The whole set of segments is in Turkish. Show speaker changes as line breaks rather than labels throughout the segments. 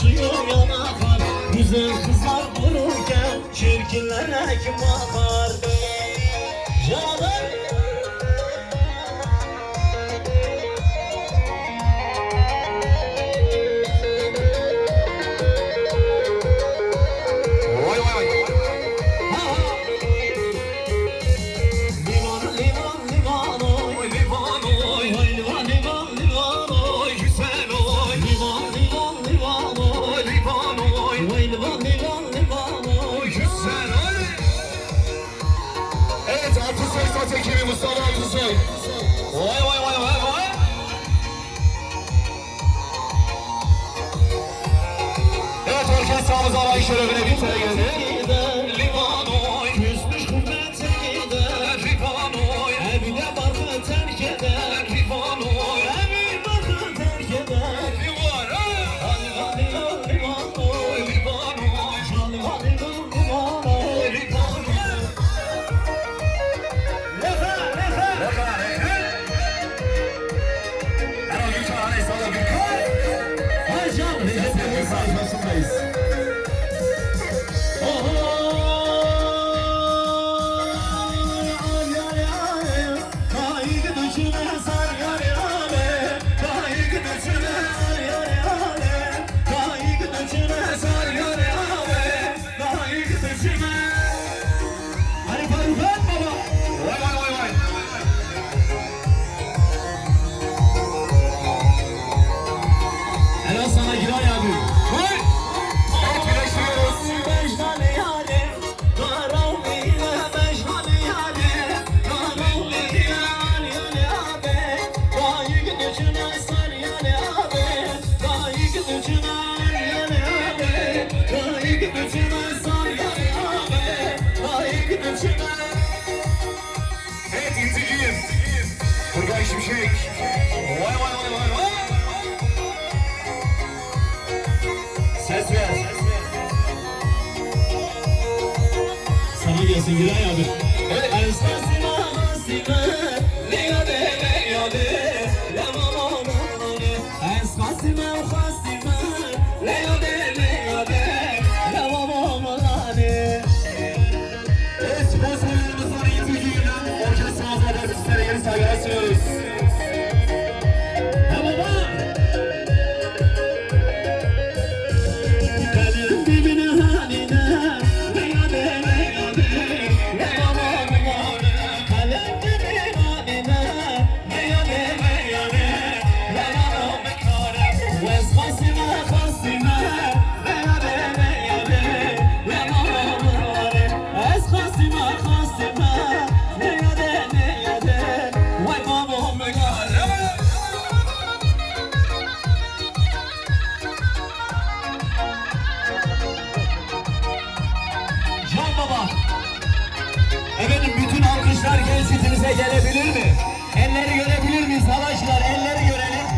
basıyor yanaklar. Güzel kızlar dururken çirkinlere kim bakar
Evet orkestramız alay şerefine bir kere geldi. round
for
some bass. büyük. Vay vay vay vay vay. Ses ver.
Sana gelsin Giray abi. sizin gelebilir mi? Elleri görebilir miyiz? Savaşlar elleri görelim.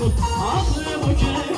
çabuk
Ağzımı kes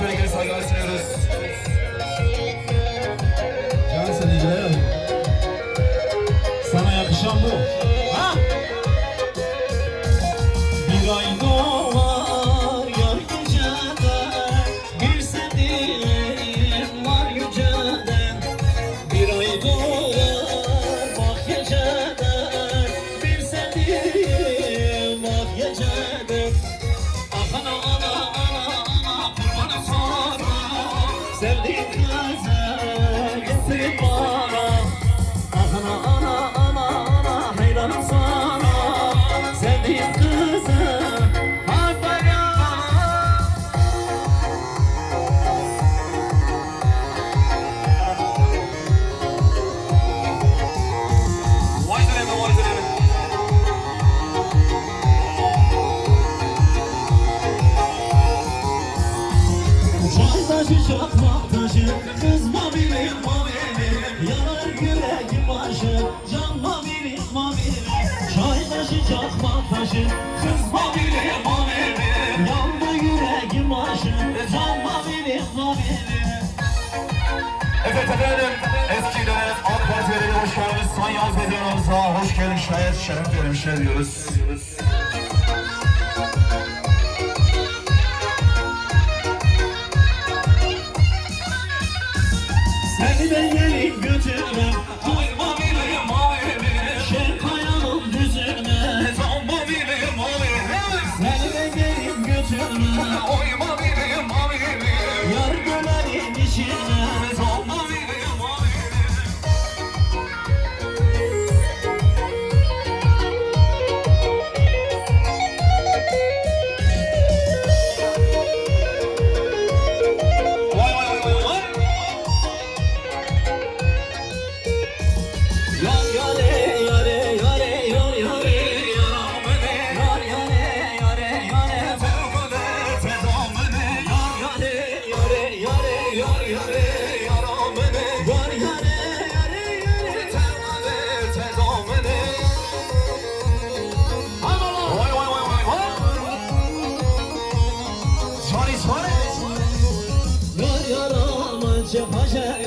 atmosfere göre saygılar sunuyoruz. Evet efendim, eski dönem AK Parti Belediye Başkanımız Sayın Yaz Bedyanımıza hoş geldin şayet şeref vermişler diyoruz.
Seni ben gelip götürmem Koyma bile mavimi Şen kayanın düzüne.
Zamba bile mavimi
Seni ben gelip götürmem
Koyma bile mavimi
Yar gömerin içine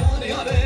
yar yare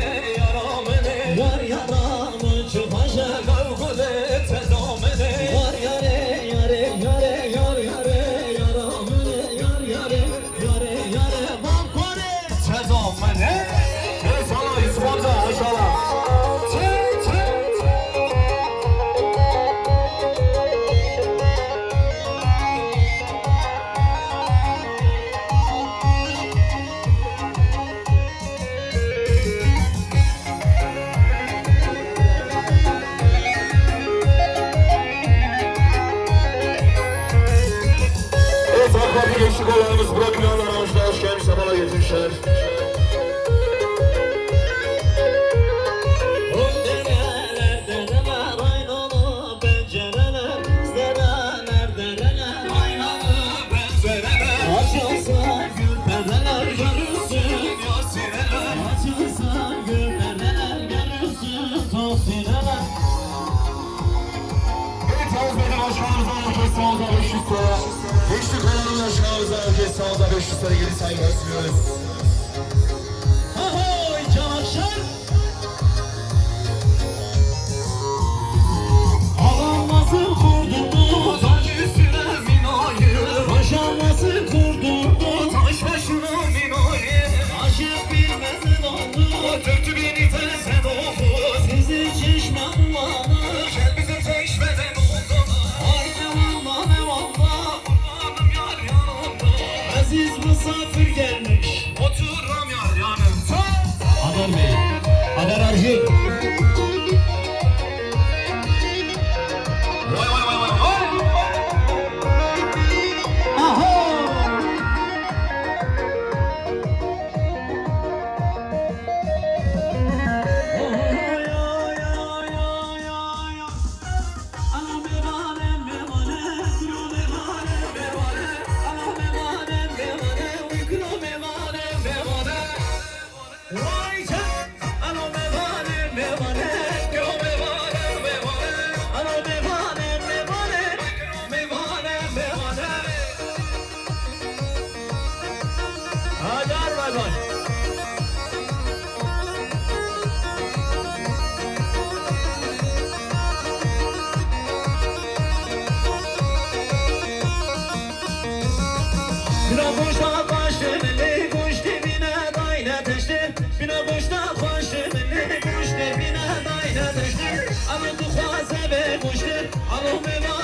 görüşü
sevgili saygı sunuyoruz.
aziz misafir gelmiş.
Otur Ramya yanım.
Adar Bey, Adar Arjik. Kuşlar Alo mevane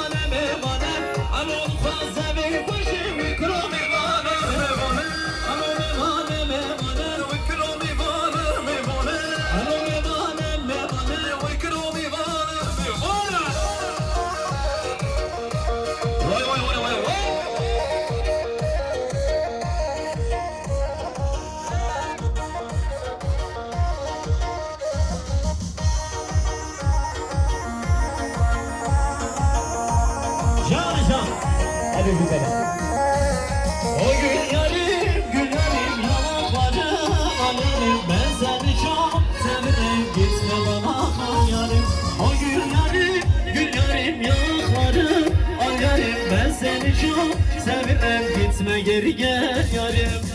Hadi güzelim O gün yarim gün yarim yanaklarım alerim Ben seni çok severim gitme bana yarim O gün yarim gün yarim yanaklarım al yarim Ben seni çok severim gitme geri gel yarim